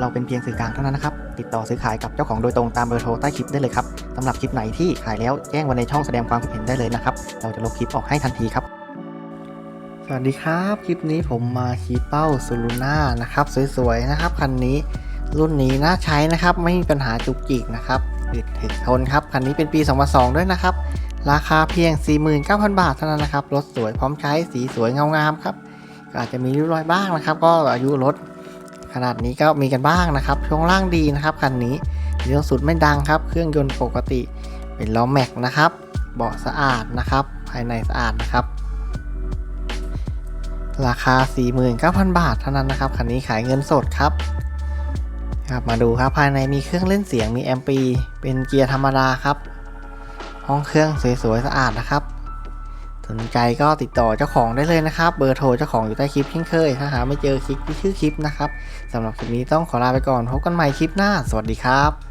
เราเป็นเพียงสื่อกลางเท่านั้นนะครับ ติดต่อซื้อขายกับเจ้าของโดยตรงตามเบอร์โทรใต้คลิปได้เลยครับสำหรับคลิปไหนที่ขายแล้วแจ้งไว้ในช่องแสดงความคิดเห็นได้เลยนะครับ เราจะลบคลิปออกให้ทันทีครับ สวัสดีครับ คลิปนี้ผมมาขี่เป้าซูลูน่านะครับ สวยๆนะครับคันนี้รุ่นนี้น่าใช้นะครับ ไม่มีปัญหาจุกจิกนะครับติดถึกทนครับคันนี้เป็นปี 2002 ด้วยนะครับ ราคาเพียง 49,000 บาทเท่านั้นนะครับรถสวยพร้อมใช้สีสวยเงางามครับอาจจะมีริ้วรอยบ้างนะครับ ก็อายุรถ ขนาดนี้ก็มีกันบ้างนะครับช่วงล่างดีนะครับคันนี้เลี้ยวสุดไม่ดังครับ เครื่องยนต์ปกติ เป็นล้อแม็กนะครับ เบาะสะอาดนะครับ ภายในสะอาดนะครับ ราคา 49,000 บาทเท่านั้นนะครับคันนี้ขายเงินสดครับครับมาดูครับภายในมีเครื่องเล่นเสียงมีแอมปีเป็นเกียร์ธรรมดาครับ ห้องเครื่องสวยๆสะอาดนะครับ สนใจก็ติดต่อเจ้าของได้เลยนะครับ เบอร์โทรเจ้าของอยู่ใต้คลิปเช่นเคย ถ้าหาไม่เจอคลิปที่ชื่อคลิปนะครับสำหรับคลิปนี้ต้องขอลาไปก่อนพบกันใหม่คลิปหน้า สวัสดีครับ